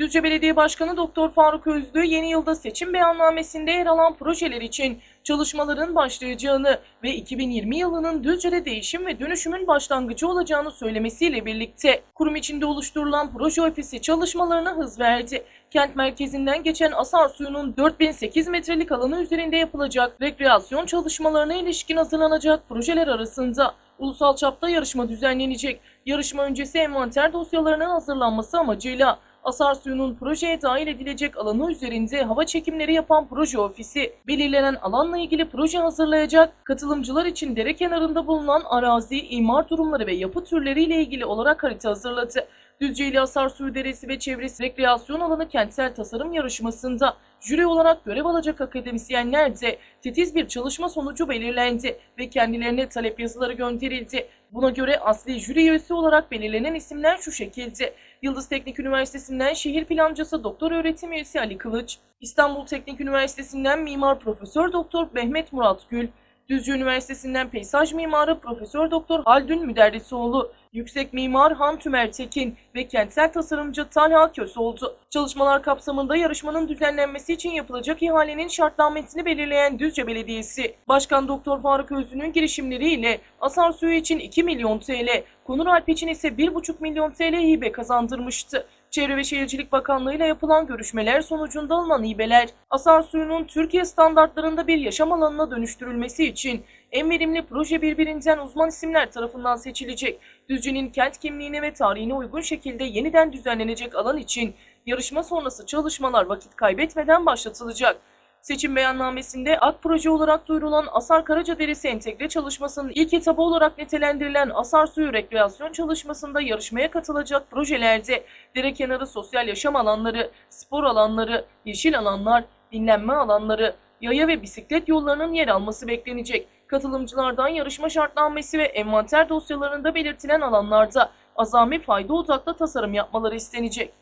Düzce Belediye Başkanı Doktor Faruk Özlü yeni yılda seçim beyannamesinde yer alan projeler için çalışmaların başlayacağını ve 2020 yılının Düzce'de değişim ve dönüşümün başlangıcı olacağını söylemesiyle birlikte kurum içinde oluşturulan proje ofisi çalışmalarına hız verdi. Kent merkezinden geçen Asar suyunun 4008 metrelik alanı üzerinde yapılacak rekreasyon çalışmalarına ilişkin hazırlanacak projeler arasında ulusal çapta yarışma düzenlenecek. Yarışma öncesi envanter dosyalarının hazırlanması amacıyla Asar suyunun projeye dahil edilecek alanı üzerinde hava çekimleri yapan proje ofisi, belirlenen alanla ilgili proje hazırlayacak, katılımcılar için dere kenarında bulunan arazi, imar durumları ve yapı türleriyle ilgili olarak harita hazırladı. Düzce ili Asar Suyu Deresi ve Çevresi Rekreasyon Alanı Kentsel Tasarım Yarışması'nda jüri olarak görev alacak akademisyenler de titiz bir çalışma sonucu belirlendi ve kendilerine talep yazıları gönderildi. Buna göre asli jüri üyesi olarak belirlenen isimler şu şekilde. Yıldız Teknik Üniversitesi'nden şehir plancısı doktor öğretim üyesi Ali Kılıç, İstanbul Teknik Üniversitesi'nden mimar profesör doktor Mehmet Murat Gül, Düzce Üniversitesi'nden peyzaj mimarı Profesör Doktor Haldun Müderrisoğlu, yüksek mimar Han Tümer Tekin ve kentsel tasarımcı Talha Köseoğlu. Çalışmalar kapsamında yarışmanın düzenlenmesi için yapılacak ihalenin şartnamesini belirleyen Düzce Belediyesi, Başkan Doktor Faruk Özlü'nün girişimleriyle Asar Suyu için 2 milyon TL, Konur Alp için ise 1,5 milyon TL hibe kazandırmıştı. Çevre ve Şehircilik Bakanlığı ile yapılan görüşmeler sonucunda alınan hibeler, Asar suyunun Türkiye standartlarında bir yaşam alanına dönüştürülmesi için en verimli proje birbirinden uzman isimler tarafından seçilecek. Düzce'nin kent kimliğine ve tarihine uygun şekilde yeniden düzenlenecek alan için yarışma sonrası çalışmalar vakit kaybetmeden başlatılacak. Seçim beyannamesinde AK Proje olarak duyurulan Asar Karaca Deresi entegre çalışmasının ilk etabı olarak nitelendirilen Asar Suyu Rekreasyon çalışmasında yarışmaya katılacak projelerde dere kenarı sosyal yaşam alanları, spor alanları, yeşil alanlar, dinlenme alanları, yaya ve bisiklet yollarının yer alması beklenecek. Katılımcılardan yarışma şartnamesi ve envanter dosyalarında belirtilen alanlarda azami fayda odaklı tasarım yapmaları istenecek.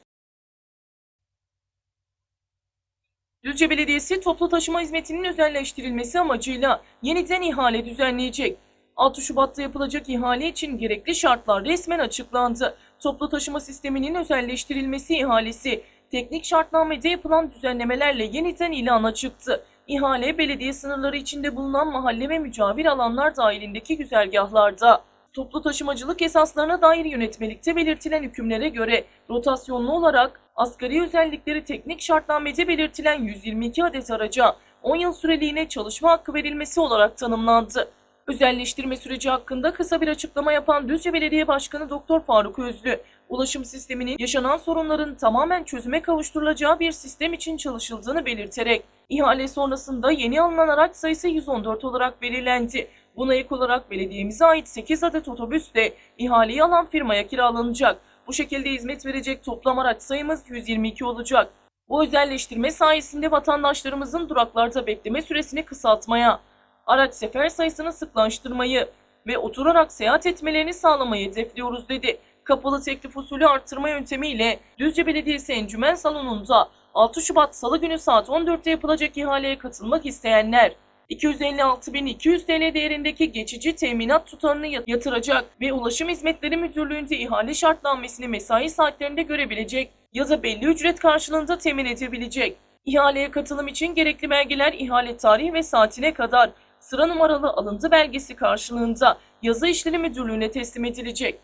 Düzce Belediyesi toplu taşıma hizmetinin özelleştirilmesi amacıyla yeniden ihale düzenleyecek. 6 Şubat'ta yapılacak ihale için gerekli şartlar resmen açıklandı. Toplu taşıma sisteminin özelleştirilmesi ihalesi teknik şartnamede yapılan düzenlemelerle yeniden ilana çıktı. İhale belediye sınırları içinde bulunan mahalle ve mücavir alanlar dahilindeki güzergahlarda toplu taşımacılık esaslarına dair yönetmelikte belirtilen hükümlere göre rotasyonlu olarak asgari özellikleri teknik şartnamede belirtilen 122 adet araca 10 yıl süreliğine çalışma hakkı verilmesi olarak tanımlandı. Özelleştirme süreci hakkında kısa bir açıklama yapan Düzce Belediye Başkanı Doktor Faruk Özlü, ulaşım sisteminin yaşanan sorunların tamamen çözüme kavuşturulacağı bir sistem için çalışıldığını belirterek, ihale sonrasında yeni alınan araç sayısı 114 olarak belirlendi. Buna ek olarak belediyemize ait 8 adet otobüs de ihaleyi alan firmaya kiralanacak. Bu şekilde hizmet verecek toplam araç sayımız 122 olacak. Bu özelleştirme sayesinde vatandaşlarımızın duraklarda bekleme süresini kısaltmaya, araç sefer sayısını sıklaştırmayı ve oturarak seyahat etmelerini sağlamayı hedefliyoruz dedi. Kapalı teklif usulü arttırma yöntemiyle Düzce Belediyesi Encümen Salonu'nda 6 Şubat Salı günü saat 14'te yapılacak ihaleye katılmak isteyenler 256.200 TL değerindeki geçici teminat tutarını yatıracak ve Ulaşım Hizmetleri Müdürlüğü'nde ihale şartnamesini mesai saatlerinde görebilecek ya da belli ücret karşılığında temin edebilecek. İhaleye katılım için gerekli belgeler ihale tarihi ve saatine kadar sıra numaralı alıntı belgesi karşılığında Yazı İşleri Müdürlüğü'ne teslim edilecek.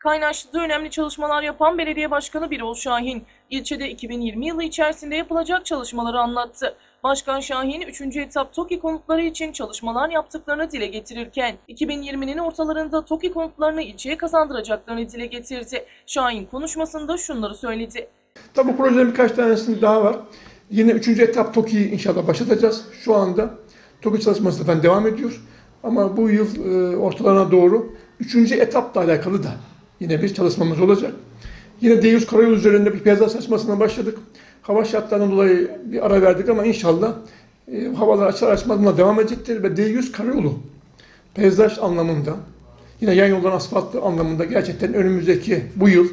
Kaynaşlı'da önemli çalışmalar yapan Belediye Başkanı Birol Şahin, ilçede 2020 yılı içerisinde yapılacak çalışmaları anlattı. Başkan Şahin, 3. etap TOKİ konutları için çalışmalar yaptıklarını dile getirirken, 2020'nin ortalarında TOKİ konutlarını ilçeye kazandıracaklarını dile getirdi. Şahin konuşmasında şunları söyledi. Tabi bu projelerin birkaç tanesinin daha var. Yine üçüncü etap TOKİ'yi inşallah başlatacağız. Şu anda TOKİ çalışması zaten devam ediyor. Ama bu yıl e, ortalarına doğru üçüncü etapla alakalı da yine bir çalışmamız olacak. Yine D100 karayolu üzerinde bir peyzaj çalışmasına başladık. Hava şartlarından dolayı bir ara verdik ama inşallah e, havalar açar açmaz devam edecektir ve D100 karayolu peyzaj anlamında yine yan yoldan asfaltlı anlamında gerçekten önümüzdeki bu yıl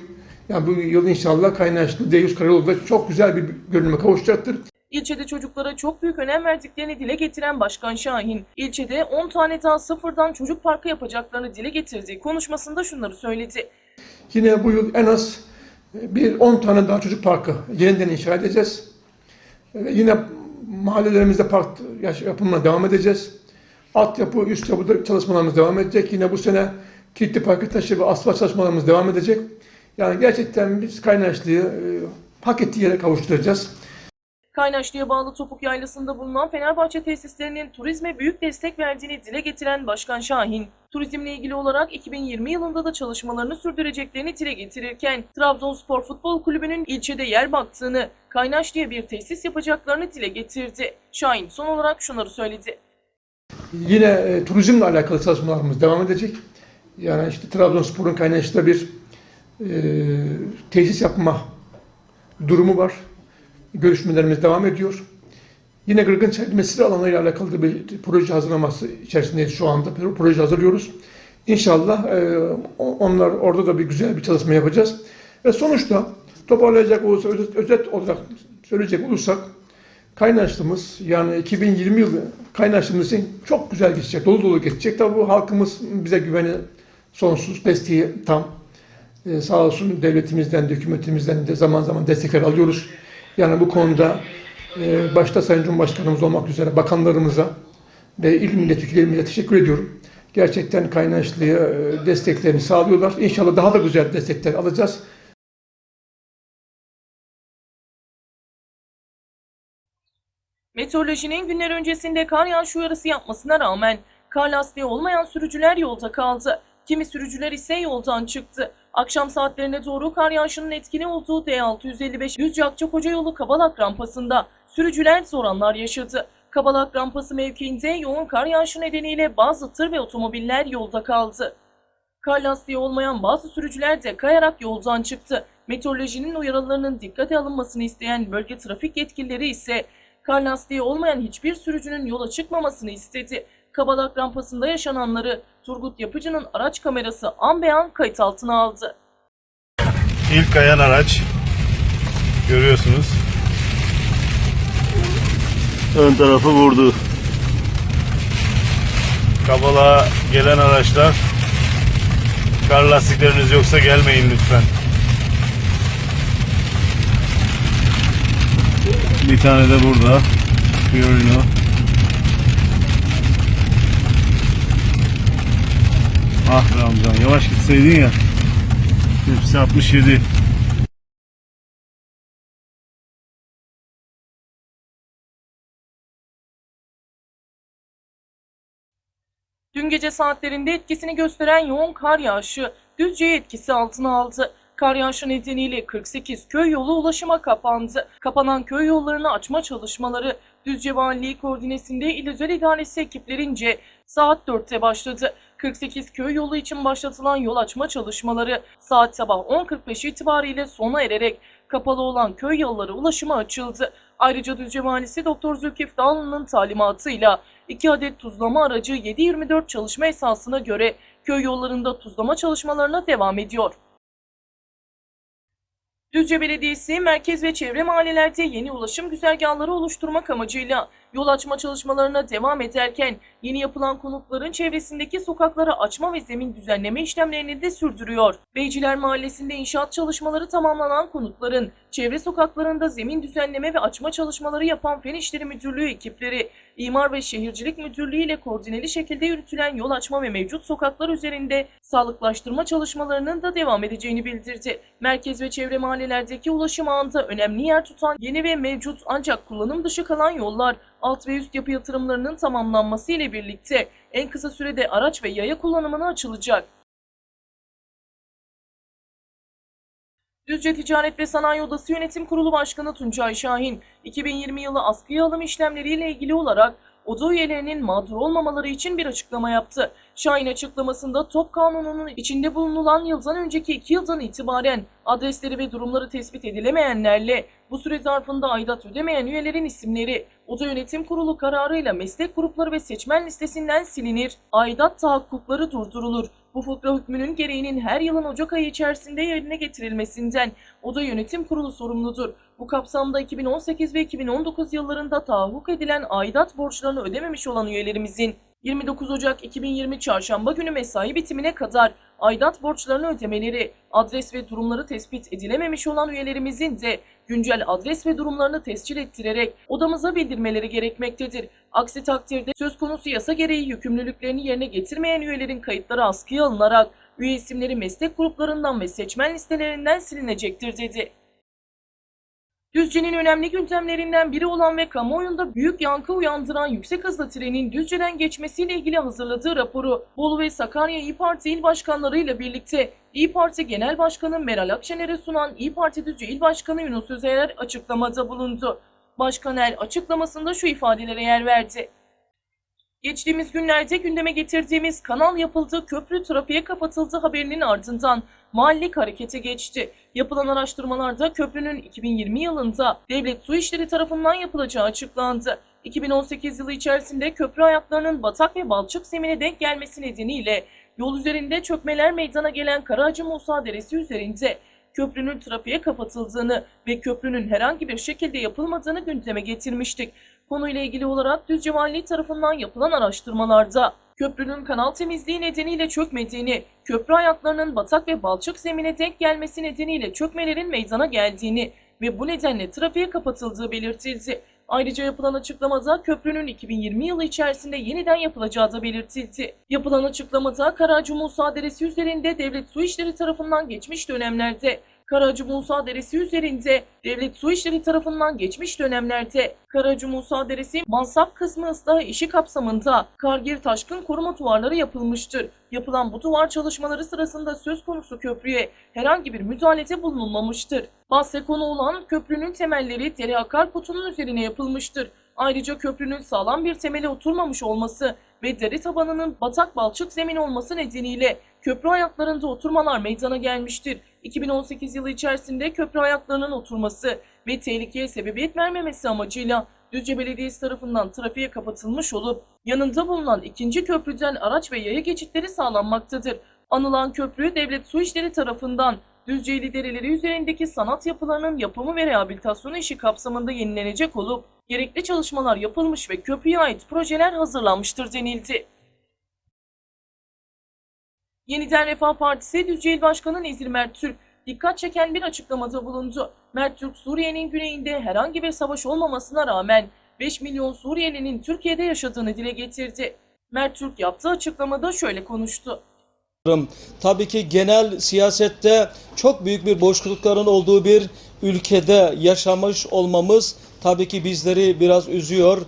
yani bu yıl inşallah Kaynaşlı D100 karayolu çok güzel bir görünüme kavuşacaktır. İlçede çocuklara çok büyük önem verdiklerini dile getiren Başkan Şahin, ilçede 10 tane daha sıfırdan çocuk parkı yapacaklarını dile getirdiği konuşmasında şunları söyledi. Yine bu yıl en az bir 10 tane daha çocuk parkı yeniden inşa edeceğiz. Ve yine mahallelerimizde park yapımına devam edeceğiz. Altyapı, üst yapıda çalışmalarımız devam edecek. Yine bu sene kilitli parkı taşı ve asfalt çalışmalarımız devam edecek. Yani gerçekten biz Kaynaşlı'yı e, hak ettiği yere kavuşturacağız. Kaynaşlı'ya bağlı Topuk Yaylası'nda bulunan Fenerbahçe tesislerinin turizme büyük destek verdiğini dile getiren Başkan Şahin, turizmle ilgili olarak 2020 yılında da çalışmalarını sürdüreceklerini dile getirirken, Trabzonspor Futbol Kulübü'nün ilçede yer baktığını, Kaynaşlı'ya bir tesis yapacaklarını dile getirdi. Şahin son olarak şunları söyledi. Yine e, turizmle alakalı çalışmalarımız devam edecek. Yani işte Trabzonspor'un Kaynaşlı'da bir e, tesis yapma durumu var. Görüşmelerimiz devam ediyor. Yine Gırgınçay mesire alanıyla alakalı bir proje hazırlaması içerisindeyiz şu anda. Proje hazırlıyoruz. İnşallah e, onlar orada da bir güzel bir çalışma yapacağız. Ve sonuçta toparlayacak olursak, özet, özet olarak söyleyecek olursak Kaynaşlımız yani 2020 yılı Kaynaşlımız için çok güzel geçecek, dolu dolu geçecek. Tabii bu halkımız bize güveni sonsuz, desteği tam. Ee, sağ olsun devletimizden, de, hükümetimizden de zaman zaman destekler alıyoruz. Yani bu konuda e, başta Sayın Cumhurbaşkanımız olmak üzere bakanlarımıza ve il milletvekillerimize teşekkür ediyorum. Gerçekten Kaynaşlı'ya e, desteklerini sağlıyorlar. İnşallah daha da güzel destekler alacağız. Meteorolojinin günler öncesinde kar yağış uyarısı yapmasına rağmen kar lastiği olmayan sürücüler yolda kaldı. Kimi sürücüler ise yoldan çıktı. Akşam saatlerine doğru kar yağışının etkili olduğu D655 Düzce Akçakoca yolu Kabalak rampasında sürücüler zor anlar yaşadı. Kabalak rampası mevkiinde yoğun kar yağışı nedeniyle bazı tır ve otomobiller yolda kaldı. Kar lastiği olmayan bazı sürücüler de kayarak yoldan çıktı. Meteorolojinin uyarılarının dikkate alınmasını isteyen bölge trafik yetkilileri ise kar lastiği olmayan hiçbir sürücünün yola çıkmamasını istedi. Kabalak rampasında yaşananları Turgut Yapıcı'nın araç kamerası an be an kayıt altına aldı. İlk kayan araç görüyorsunuz. Ön tarafı vurdu. Kabala gelen araçlar kar lastikleriniz yoksa gelmeyin lütfen. Bir tane de burada. Fiorino. Ah be amcam yavaş gitseydin ya. Hepsi 67. Dün gece saatlerinde etkisini gösteren yoğun kar yağışı Düzce'yi etkisi altına aldı. Kar yağışı nedeniyle 48 köy yolu ulaşıma kapandı. Kapanan köy yollarını açma çalışmaları Düzce Valiliği koordinesinde İl Özel İdaresi ekiplerince saat 4'te başladı. 48 köy yolu için başlatılan yol açma çalışmaları saat sabah 10.45 itibariyle sona ererek kapalı olan köy yolları ulaşıma açıldı. Ayrıca Düzce Valisi Doktor Zülkif Dağlı'nın talimatıyla 2 adet tuzlama aracı 7-24 çalışma esasına göre köy yollarında tuzlama çalışmalarına devam ediyor. Düzce Belediyesi merkez ve çevre mahallelerde yeni ulaşım güzergahları oluşturmak amacıyla yol açma çalışmalarına devam ederken yeni yapılan konutların çevresindeki sokakları açma ve zemin düzenleme işlemlerini de sürdürüyor. Beyciler Mahallesi'nde inşaat çalışmaları tamamlanan konutların çevre sokaklarında zemin düzenleme ve açma çalışmaları yapan Fen İşleri Müdürlüğü ekipleri İmar ve Şehircilik Müdürlüğü ile koordineli şekilde yürütülen yol açma ve mevcut sokaklar üzerinde sağlıklaştırma çalışmalarının da devam edeceğini bildirdi. Merkez ve çevre mahallelerdeki ulaşım ağında önemli yer tutan yeni ve mevcut ancak kullanım dışı kalan yollar alt ve üst yapı yatırımlarının tamamlanması ile birlikte en kısa sürede araç ve yaya kullanımına açılacak. Düzce Ticaret ve Sanayi Odası Yönetim Kurulu Başkanı Tuncay Şahin, 2020 yılı askıya alım işlemleriyle ilgili olarak oda üyelerinin mağdur olmamaları için bir açıklama yaptı. Şahin açıklamasında TOP kanununun içinde bulunulan yıldan önceki 2 yıldan itibaren adresleri ve durumları tespit edilemeyenlerle bu süre zarfında aidat ödemeyen üyelerin isimleri Oda Yönetim Kurulu kararıyla meslek grupları ve seçmen listesinden silinir, aidat tahakkukları durdurulur. Bu fıkra hükmünün gereğinin her yılın Ocak ayı içerisinde yerine getirilmesinden Oda Yönetim Kurulu sorumludur. Bu kapsamda 2018 ve 2019 yıllarında tahakkuk edilen aidat borçlarını ödememiş olan üyelerimizin 29 Ocak 2020 Çarşamba günü mesai bitimine kadar aidat borçlarını ödemeleri, adres ve durumları tespit edilememiş olan üyelerimizin de güncel adres ve durumlarını tescil ettirerek odamıza bildirmeleri gerekmektedir. Aksi takdirde söz konusu yasa gereği yükümlülüklerini yerine getirmeyen üyelerin kayıtları askıya alınarak üye isimleri meslek gruplarından ve seçmen listelerinden silinecektir dedi. Düzce'nin önemli gündemlerinden biri olan ve kamuoyunda büyük yankı uyandıran yüksek hızlı trenin Düzce'den geçmesiyle ilgili hazırladığı raporu Bolu ve Sakarya İyi Parti il başkanlarıyla birlikte İyi Parti Genel Başkanı Meral Akşener'e sunan İyi Parti Düzce İl Başkanı Yunus Özer açıklamada bulundu. Başkan Er açıklamasında şu ifadelere yer verdi. Geçtiğimiz günlerde gündeme getirdiğimiz kanal yapıldı, köprü trafiğe kapatıldı haberinin ardından mahallelik harekete geçti. Yapılan araştırmalarda köprünün 2020 yılında devlet su işleri tarafından yapılacağı açıklandı. 2018 yılı içerisinde köprü ayaklarının batak ve balçık zemine denk gelmesi nedeniyle yol üzerinde çökmeler meydana gelen Karaacı Musa Deresi üzerinde köprünün trafiğe kapatıldığını ve köprünün herhangi bir şekilde yapılmadığını gündeme getirmiştik. Konuyla ilgili olarak Düzce Valiliği tarafından yapılan araştırmalarda köprünün kanal temizliği nedeniyle çökmediğini, köprü ayaklarının batak ve balçık zemine denk gelmesi nedeniyle çökmelerin meydana geldiğini ve bu nedenle trafiğe kapatıldığı belirtildi. Ayrıca yapılan açıklamada köprünün 2020 yılı içerisinde yeniden yapılacağı da belirtildi. Yapılan açıklamada Karacı Musa Deresi üzerinde devlet su işleri tarafından geçmiş dönemlerde Karacı Musa Deresi üzerinde devlet su işleri tarafından geçmiş dönemlerde Karacı Musa Deresi mansap kısmı ıslahı işi kapsamında Kargir Taşkın koruma duvarları yapılmıştır. Yapılan bu duvar çalışmaları sırasında söz konusu köprüye herhangi bir müdahalede bulunulmamıştır. Bahse konu olan köprünün temelleri dere akar kutunun üzerine yapılmıştır. Ayrıca köprünün sağlam bir temele oturmamış olması ve deri tabanının batak balçık zemin olması nedeniyle köprü ayaklarında oturmalar meydana gelmiştir. 2018 yılı içerisinde köprü ayaklarının oturması ve tehlikeye sebebiyet vermemesi amacıyla Düzce Belediyesi tarafından trafiğe kapatılmış olup yanında bulunan ikinci köprüden araç ve yaya geçitleri sağlanmaktadır. Anılan köprü devlet su işleri tarafından Düzceyli dereleri üzerindeki sanat yapılarının yapımı ve rehabilitasyonu işi kapsamında yenilenecek olup gerekli çalışmalar yapılmış ve köprüye ait projeler hazırlanmıştır denildi. Yeniden Refah Partisi Düzce İl Başkanı Nezir Mert Türk dikkat çeken bir açıklamada bulundu. Mert Türk Suriye'nin güneyinde herhangi bir savaş olmamasına rağmen 5 milyon Suriyelinin Türkiye'de yaşadığını dile getirdi. Mert Türk yaptığı açıklamada şöyle konuştu. Tabii ki genel siyasette çok büyük bir boşlukların olduğu bir ülkede yaşamış olmamız tabii ki bizleri biraz üzüyor.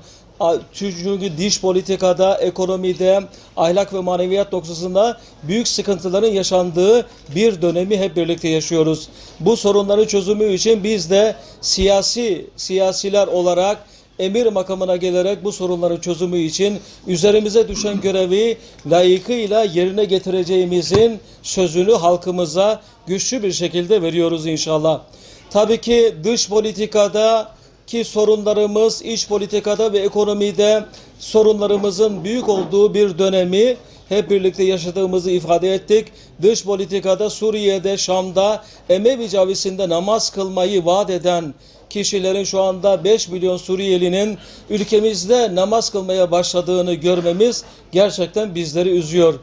Çünkü dış politikada, ekonomide, ahlak ve maneviyat noktasında büyük sıkıntıların yaşandığı bir dönemi hep birlikte yaşıyoruz. Bu sorunların çözümü için biz de siyasi siyasiler olarak emir makamına gelerek bu sorunların çözümü için üzerimize düşen görevi layıkıyla yerine getireceğimizin sözünü halkımıza güçlü bir şekilde veriyoruz inşallah. Tabii ki dış politikada ki sorunlarımız iç politikada ve ekonomide sorunlarımızın büyük olduğu bir dönemi hep birlikte yaşadığımızı ifade ettik. Dış politikada Suriye'de, Şam'da, Emevi Cavisi'nde namaz kılmayı vaat eden kişilerin şu anda 5 milyon Suriyelinin ülkemizde namaz kılmaya başladığını görmemiz gerçekten bizleri üzüyor.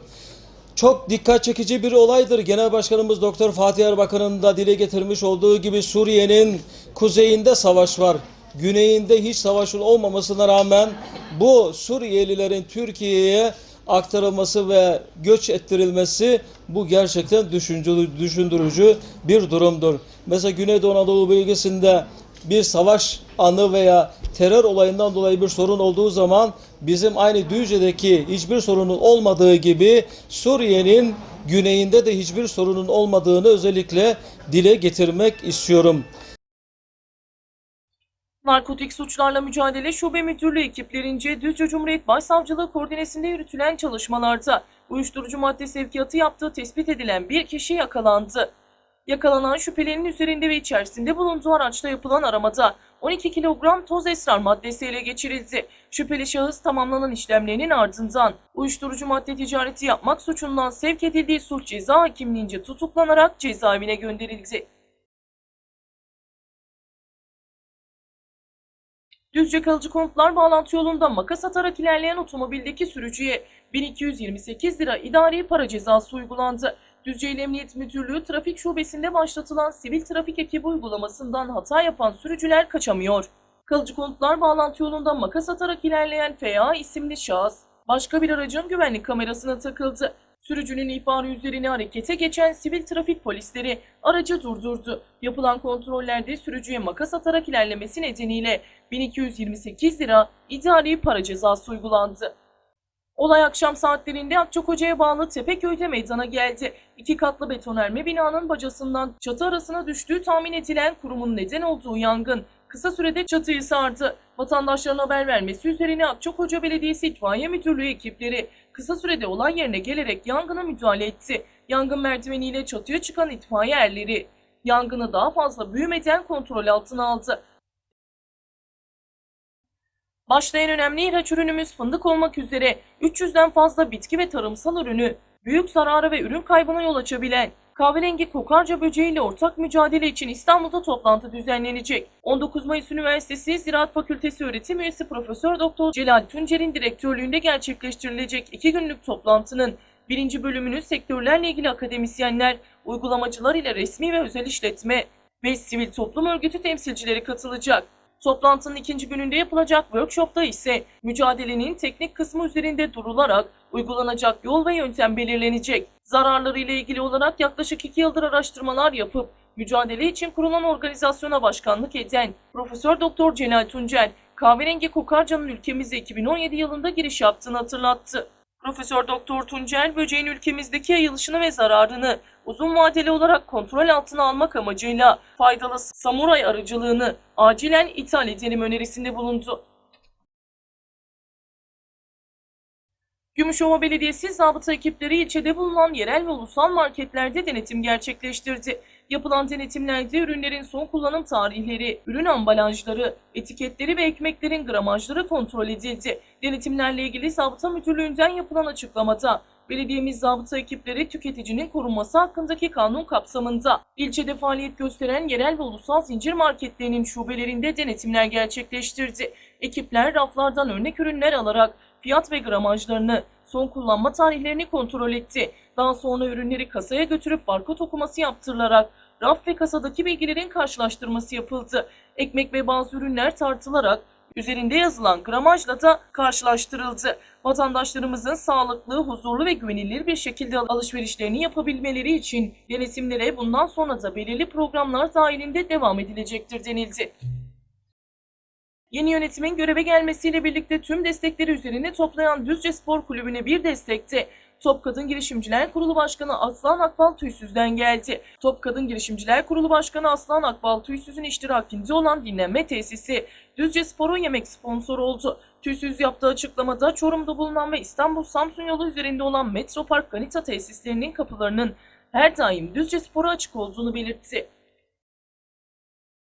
Çok dikkat çekici bir olaydır. Genel Başkanımız Doktor Fatih Erbakan'ın da dile getirmiş olduğu gibi Suriye'nin kuzeyinde savaş var. Güneyinde hiç savaşın olmamasına rağmen bu Suriyelilerin Türkiye'ye aktarılması ve göç ettirilmesi bu gerçekten düşündürücü, bir durumdur. Mesela Güneydoğu Anadolu bölgesinde bir savaş anı veya terör olayından dolayı bir sorun olduğu zaman bizim aynı Düzce'deki hiçbir sorunun olmadığı gibi Suriye'nin güneyinde de hiçbir sorunun olmadığını özellikle dile getirmek istiyorum. Narkotik Suçlarla Mücadele Şube Müdürlüğü ekiplerince Düzce Cumhuriyet Başsavcılığı koordinesinde yürütülen çalışmalarda uyuşturucu madde sevkiyatı yaptığı tespit edilen bir kişi yakalandı. Yakalanan şüphelinin üzerinde ve içerisinde bulunduğu araçta yapılan aramada 12 kilogram toz esrar maddesi ele geçirildi. Şüpheli şahıs tamamlanan işlemlerinin ardından uyuşturucu madde ticareti yapmak suçundan sevk edildiği suç ceza hakimliğince tutuklanarak cezaevine gönderildi. Düzce Kalıcı Konutlar bağlantı yolunda makas atarak ilerleyen otomobildeki sürücüye 1228 lira idari para cezası uygulandı. Düzce İl Emniyet Müdürlüğü Trafik Şubesi'nde başlatılan sivil trafik ekibi uygulamasından hata yapan sürücüler kaçamıyor. Kalıcı konutlar bağlantı yolunda makas atarak ilerleyen FA isimli şahıs başka bir aracın güvenlik kamerasına takıldı. Sürücünün ihbarı üzerine harekete geçen sivil trafik polisleri aracı durdurdu. Yapılan kontrollerde sürücüye makas atarak ilerlemesi nedeniyle 1228 lira idari para cezası uygulandı. Olay akşam saatlerinde Akçakoca'ya bağlı Tepeköy'de meydana geldi. İki katlı betonerme binanın bacasından çatı arasına düştüğü tahmin edilen kurumun neden olduğu yangın kısa sürede çatıyı sardı. Vatandaşların haber vermesi üzerine Akçakoca Belediyesi İtfaiye Müdürlüğü ekipleri kısa sürede olay yerine gelerek yangına müdahale etti. Yangın merdiveniyle çatıya çıkan itfaiye erleri yangını daha fazla büyümeden kontrol altına aldı. Başlayan önemli ihraç ürünümüz fındık olmak üzere 300'den fazla bitki ve tarımsal ürünü büyük zarara ve ürün kaybına yol açabilen kahverengi kokarca böceğiyle ortak mücadele için İstanbul'da toplantı düzenlenecek. 19 Mayıs Üniversitesi Ziraat Fakültesi öğretim üyesi Profesör Doktor Celal Tuncer'in direktörlüğünde gerçekleştirilecek iki günlük toplantının birinci bölümünü sektörlerle ilgili akademisyenler, uygulamacılar ile resmi ve özel işletme ve sivil toplum örgütü temsilcileri katılacak. Toplantının ikinci gününde yapılacak workshopta ise mücadelenin teknik kısmı üzerinde durularak uygulanacak yol ve yöntem belirlenecek. Zararları ile ilgili olarak yaklaşık iki yıldır araştırmalar yapıp mücadele için kurulan organizasyona başkanlık eden Profesör Doktor Celal Tuncel, kahverengi kokarcanın ülkemize 2017 yılında giriş yaptığını hatırlattı. Profesör Doktor Tuncel, böceğin ülkemizdeki yayılışını ve zararını uzun vadeli olarak kontrol altına almak amacıyla faydalı samuray arıcılığını acilen ithal edelim önerisinde bulundu. Gümüşova Belediyesi zabıta ekipleri ilçede bulunan yerel ve ulusal marketlerde denetim gerçekleştirdi. Yapılan denetimlerde ürünlerin son kullanım tarihleri, ürün ambalajları, etiketleri ve ekmeklerin gramajları kontrol edildi. Denetimlerle ilgili Zabıta Müdürlüğü'nden yapılan açıklamada, Belediyemiz zabıta ekipleri tüketicinin korunması hakkındaki kanun kapsamında ilçede faaliyet gösteren yerel ve ulusal zincir marketlerinin şubelerinde denetimler gerçekleştirdi. Ekipler raflardan örnek ürünler alarak fiyat ve gramajlarını, son kullanma tarihlerini kontrol etti. Daha sonra ürünleri kasaya götürüp barkod okuması yaptırılarak raf ve kasadaki bilgilerin karşılaştırması yapıldı. Ekmek ve bazı ürünler tartılarak üzerinde yazılan gramajla da karşılaştırıldı. Vatandaşlarımızın sağlıklı, huzurlu ve güvenilir bir şekilde alışverişlerini yapabilmeleri için denetimlere bundan sonra da belirli programlar dahilinde devam edilecektir denildi. Yeni yönetimin göreve gelmesiyle birlikte tüm destekleri üzerine toplayan Düzce Spor Kulübü'ne bir destekte Top Kadın Girişimciler Kurulu Başkanı Aslan Akbal Tüysüz'den geldi. Top Kadın Girişimciler Kurulu Başkanı Aslan Akbal Tüysüz'ün iştirakinde olan dinlenme tesisi Düzce Spor'un yemek sponsoru oldu. Tüysüz yaptığı açıklamada Çorum'da bulunan ve İstanbul-Samsun yolu üzerinde olan Metropark Ganita tesislerinin kapılarının her daim Düzce Spor'a açık olduğunu belirtti.